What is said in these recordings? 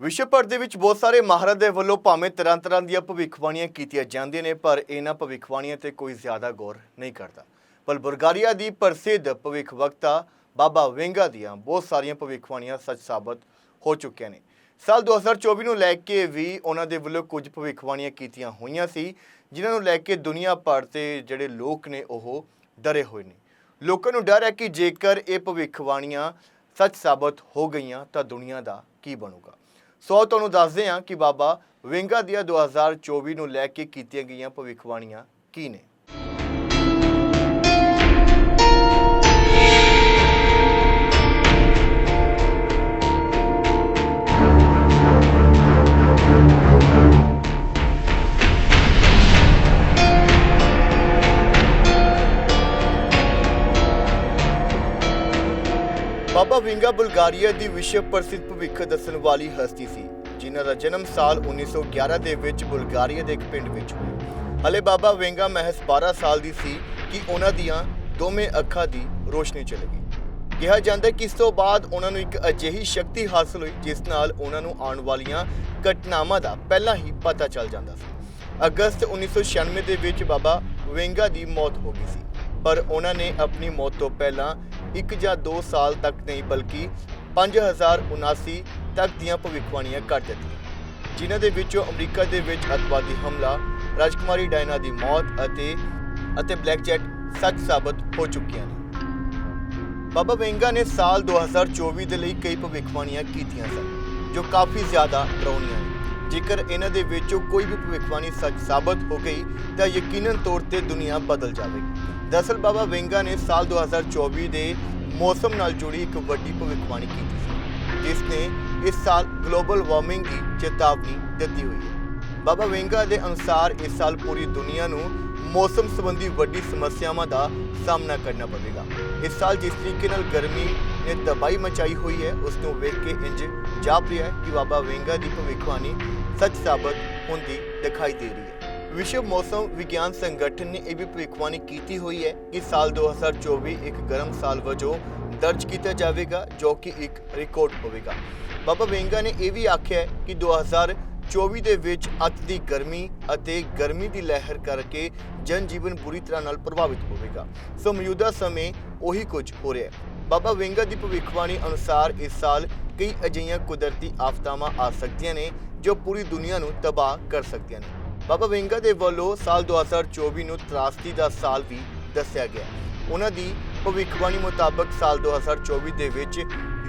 ਵਿਸ਼ਵ ਭਰ ਦੇ ਵਿੱਚ ਬਹੁਤ ਸਾਰੇ ਮਾਹਰਾਂ ਦੇ ਵੱਲੋਂ ਭਾਵੇਂ ਤਰ੍ਹਾਂ ਤਰ੍ਹਾਂ ਦੀਆਂ ਭਵਿੱਖਬਾਣੀਆਂ ਕੀਤੀਆਂ ਜਾਂਦੀਆਂ ਨੇ, ਪਰ ਇਹਨਾਂ ਭਵਿੱਖਬਾਣੀਆਂ ਤੇ ਕੋਈ ਜ਼ਿਆਦਾ ਗੌਰ ਨਹੀਂ ਕਰਦਾ। ਪਰ ਬੁਲਗਾਰੀਆ ਦੀ ਪ੍ਰਸਿੱਧ ਭਵਿੱਖਵਕਤਾ ਬਾਬਾ ਵੇਂਗਾ ਦੀਆਂ ਬਹੁਤ ਸਾਰੀਆਂ ਭਵਿੱਖਬਾਣੀਆਂ ਸੱਚ ਸਾਬਤ ਹੋ ਚੁੱਕੀਆਂ ਨੇ। ਸਾਲ 2024 ਨੂੰ ਲੈ ਕੇ ਵੀ ਉਹਨਾਂ ਦੇ ਵੱਲੋਂ ਕੁਝ ਭਵਿੱਖਬਾਣੀਆਂ ਕੀਤੀਆਂ ਹੋਈਆਂ ਸੀ, ਜਿਨ੍ਹਾਂ ਨੂੰ ਲੈ ਕੇ ਦੁਨੀਆ ਭਰ ਤੇ ਜਿਹੜੇ ਲੋਕ ਨੇ, ਉਹ ਡਰੇ ਹੋਏ ਨੇ। ਲੋਕਾਂ ਨੂੰ ਡਰ ਹੈ ਕਿ ਜੇਕਰ ਇਹ ਭਵਿੱਖਬਾਣੀਆਂ ਸੱਚ ਸਾਬਤ ਹੋ ਗਈਆਂ ਤਾਂ ਦੁਨੀਆ ਦਾ ਕੀ ਬਣੂਗਾ? ਸੋ ਤੁਹਾਨੂੰ ਦੱਸਦੇ ਹਾਂ ਕਿ ਬਾਬਾ ਵਿੰਗਾ ਦੀਆਂ 2024 ਨੂੰ ਲੈ ਕੇ ਕੀਤੀਆਂ ਗਈਆਂ ਭਵਿੱਖਬਾਣੀਆਂ ਕੀ ਨੇ। ਬਾਬਾ ਵਿੰਗਾ ਬੁਲਗਾਰੀਆ ਦੀ ਵਿਸ਼ਵ ਪ੍ਰਸਿੱਧ ਭਵਿੱਖ ਦੱਸਣ ਵਾਲੀ ਹਸਤੀ ਸੀ, ਜਿਨ੍ਹਾਂ ਦਾ ਜਨਮ ਸਾਲ 1911 ਦੇ ਵਿੱਚ ਬੁਲਗਾਰੀਆ ਦੇ ਇੱਕ ਪਿੰਡ ਵਿੱਚ ਹੋਇਆ। ਹਲੇ ਬਾਬਾ ਵਿੰਗਾ ਮਹਿਜ਼ 12 ਸਾਲ ਦੀ ਸੀ ਕਿ ਉਹਨਾਂ ਦੀਆਂ ਦੋਵੇਂ ਅੱਖਾਂ ਦੀ ਰੋਸ਼ਨੀ ਚਲੀ ਗਈ। ਕਿਹਾ ਜਾਂਦਾ ਕਿ ਇਸ ਤੋਂ ਬਾਅਦ ਉਹਨਾਂ ਨੂੰ ਇੱਕ ਅਜਿਹੀ ਸ਼ਕਤੀ ਹਾਸਲ ਹੋਈ, ਜਿਸ ਨਾਲ ਉਹਨਾਂ ਨੂੰ ਆਉਣ ਵਾਲੀਆਂ ਘਟਨਾਵਾਂ ਦਾ ਪਹਿਲਾਂ ਹੀ ਪਤਾ ਚੱਲ ਜਾਂਦਾ ਸੀ। ਅਗਸਤ 1996 ਦੇ ਵਿੱਚ ਬਾਬਾ ਵੇਂਗਾ ਦੀ ਮੌਤ ਹੋ ਗਈ ਸੀ, ਪਰ ਉਹਨਾਂ ਨੇ ਆਪਣੀ ਮੌਤ ਤੋਂ ਪਹਿਲਾਂ ਇੱਕ ਜਾਂ 2 ਸਾਲ ਤੱਕ ਨਹੀਂ, ਬਲਕਿ 5079 ਤੱਕ ਦੀਆਂ ਭਵਿੱਖਬਾਣੀਆਂ ਕਰ ਦਿੱਤੀਆਂ। ਜਿਨ੍ਹਾਂ ਦੇ ਵਿੱਚੋਂ ਅਮਰੀਕਾ ਦੇ ਵਿੱਚ ਅੱਤਵਾਦੀ ਹਮਲਾ, ਰਾਜਕੁਮਾਰੀ ਡਾਇਨਾ ਦੀ ਮੌਤ ਅਤੇ ਅਤੇ ਬਲੈਕ ਜੈਟ ਸੱਚ ਸਾਬਤ ਹੋ ਚੁੱਕੀਆਂ ਨੇ। ਬਾਬਾ ਵੇਂਗਾ ਨੇ ਸਾਲ 2024 ਦੇ ਲਈ ਕਈ ਭਵਿੱਖਬਾਣੀਆਂ ਕੀਤੀਆਂ ਸਨ, ਜੋ ਕਾਫੀ ਜ਼ਿਆਦਾ ਡਰਾਉਣੀਆਂ ਨੇ। ਜੇਕਰ ਇਹਨਾਂ ਦੇ ਵਿੱਚੋਂ ਕੋਈ ਵੀ ਭਵਿੱਖਬਾਣੀ ਸੱਚ ਸਾਬਤ ਹੋ ਗਈ, ਤਾਂ ਯਕੀਨਨ ਤੌਰ ਤੇ ਦੁਨੀਆ ਬਦਲ ਜਾਵੇਗੀ। ਦਰਅਸਲ ਬਾਬਾ ਵੇਂਗਾ ਨੇ ਸਾਲ 2024 ਦੇ ਮੌਸਮ ਨਾਲ ਜੁੜੀ ਇੱਕ ਵੱਡੀ ਭਵਿੱਖਬਾਣੀ ਕੀਤੀ ਸੀ ਜਿਸ ਨੇ ਇਸ ਸਾਲ ਗਲੋਬਲ ਵਾਰਮਿੰਗ ਦੀ ਚੇਤਾਵਨੀ ਦਿੱਤੀ ਹੋਈ ਹੈ। ਬਾਬਾ ਵੇਂਗਾ ਦੇ ਅਨੁਸਾਰ ਇਸ ਸਾਲ ਪੂਰੀ ਦੁਨੀਆ ਨੂੰ ਮੌਸਮ ਸੰਬੰਧੀ ਵੱਡੀ ਸਮੱਸਿਆਵਾਂ ਦਾ ਸਾਹਮਣਾ ਕਰਨਾ ਪਵੇਗਾ। ਇਸ ਸਾਲ ਜਿਸ ਤਰੀਕੇ ਨਾਲ ਗਰਮੀ ਨੇ ਤਬਾਹੀ ਮਚਾਈ ਹੋਈ ਹੈ, ਉਸ ਨੂੰ ਵੇਖ ਕੇ ਇੰਜ ਜਾਪ ਰਿਹਾ ਹੈ ਕਿ ਬਾਬਾ ਵੇਂਗਾ ਦੀ ਭਵਿੱਖਬਾਣੀ ਸੱਚ ਸਾਬਤ ਹੁੰਦੀ ਦਿਖਾਈ ਦੇ ਰਹੀ ਹੈ। ਵਿਸ਼ਵ ਮੌਸਮ ਵਿਗਿਆਨ ਸੰਗਠਨ ਨੇ ਇਹ ਵੀ ਭਵਿੱਖਬਾਣੀ ਕੀਤੀ ਹੋਈ ਹੈ ਕਿ ਸਾਲ 2024 ਇੱਕ ਗਰਮ ਸਾਲ ਵਜੋਂ ਦਰਜ ਕੀਤਾ ਜਾਵੇਗਾ, ਜੋ ਕਿ ਇੱਕ ਰਿਕਾਰਡ ਹੋਵੇਗਾ। ਬਾਬਾ ਵੇਂਗਾ ਨੇ ਇਹ ਵੀ ਆਖਿਆ ਹੈ ਕਿ 2024 ਦੇ ਵਿੱਚ ਅੱਤ ਦੀ ਗਰਮੀ ਅਤੇ ਗਰਮੀ ਦੀ ਲਹਿਰ ਕਰਕੇ ਜਨ ਜੀਵਨ ਬੁਰੀ ਤਰ੍ਹਾਂ ਨਾਲ ਪ੍ਰਭਾਵਿਤ ਹੋਵੇਗਾ। ਸੋ ਮੌਜੂਦਾ ਸਮੇਂ ਉਹੀ ਕੁਝ ਹੋ ਰਿਹਾ ਹੈ। ਬਾਬਾ ਵੇਂਗਾ ਦੀ ਭਵਿੱਖਬਾਣੀ ਅਨੁਸਾਰ ਇਸ ਸਾਲ ਕਈ ਅਜਿਹੀਆਂ ਕੁਦਰਤੀ ਆਫਤਾਵਾਂ ਆ ਸਕਦੀਆਂ ਨੇ, ਜੋ ਪੂਰੀ ਦੁਨੀਆ ਨੂੰ ਤਬਾਹ ਕਰ ਸਕਦੀਆਂ ਨੇ। ਬਾਬਾ ਵੇਂਗਾ ਦੇ ਵੱਲੋਂ ਸਾਲ 2024 ਨੂੰ ਤਰਾਸਦੀ ਦਾ ਸਾਲ ਵੀ ਦੱਸਿਆ ਗਿਆ। ਉਹਨਾਂ ਦੀ ਭਵਿੱਖਬਾਣੀ ਮੁਤਾਬਕ ਸਾਲ 2024 ਦੇ ਵਿੱਚ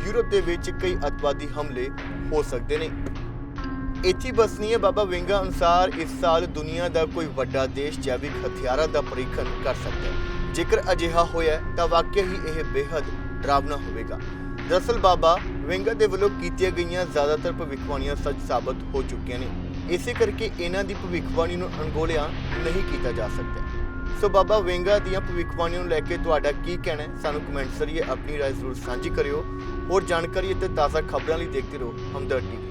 ਯੂਰਪ ਦੇ ਵਿੱਚ ਕਈ ਅਤਵਾਦੀ ਹਮਲੇ ਹੋ ਸਕਦੇ ਨੇ। ਇੱਥੇ ਬਸਨੀਏ ਬਾਬਾ ਵਿੰਗਾ ਅਨੁਸਾਰ ਇਸ ਸਾਲ ਦੁਨੀਆ ਦਾ ਕੋਈ ਵੱਡਾ ਦੇਸ਼ ਜੈਵਿਕ ਹਥਿਆਰਾਂ ਦਾ ਪਰੀਖਣ ਕਰ ਸਕਦਾ ਹੈ। ਜੇਕਰ ਅਜਿਹਾ ਹੋਇਆ ਤਾਂ ਵਾਕਿਆ ਹੀ ਇਹ ਬੇहद ਡਰਾਵਨਾ ਹੋਵੇਗਾ। ਦਰਅਸਲ ਬਾਬਾ ਵਿੰਗਾ ਦੇ ਵੱਲੋਂ ਕੀਤੀਆਂ ਗਈਆਂ ਜ਼ਿਆਦਾਤਰ ਭਵਿੱਖਬਾਣੀਆਂ ਸੱਚ ਸਾਬਤ ਹੋ ਚੁੱਕੀਆਂ ਨੇ। ਇਸੇ ਕਰਕੇ ਇਹਨਾਂ ਦੀ ਭਵਿੱਖਬਾਣੀ ਨੂੰ ਅਣਗੋਲਿਆ ਨਹੀਂ ਕੀਤਾ ਜਾ ਸਕਦਾ। ਸੋ ਬਾਬਾ ਵੇਂਗਾ ਦੀਆਂ ਭਵਿੱਖਬਾਣੀ ਨੂੰ ਲੈ ਕੇ ਤੁਹਾਡਾ ਕੀ ਕਹਿਣਾ ਹੈ? ਸਾਨੂੰ ਕਮੈਂਟ ਜ਼ਰੀਏ ਆਪਣੀ ਰਾਏ ਜ਼ਰੂਰ ਸਾਂਝੀ ਕਰਿਓ। ਹੋਰ ਜਾਣਕਾਰੀ ਅਤੇ ਤਾਜ਼ਾ ਖਬਰਾਂ ਲਈ ਦੇਖਦੇ ਰਹੋ ਹਮਦਰਦ ਟੀਵੀ।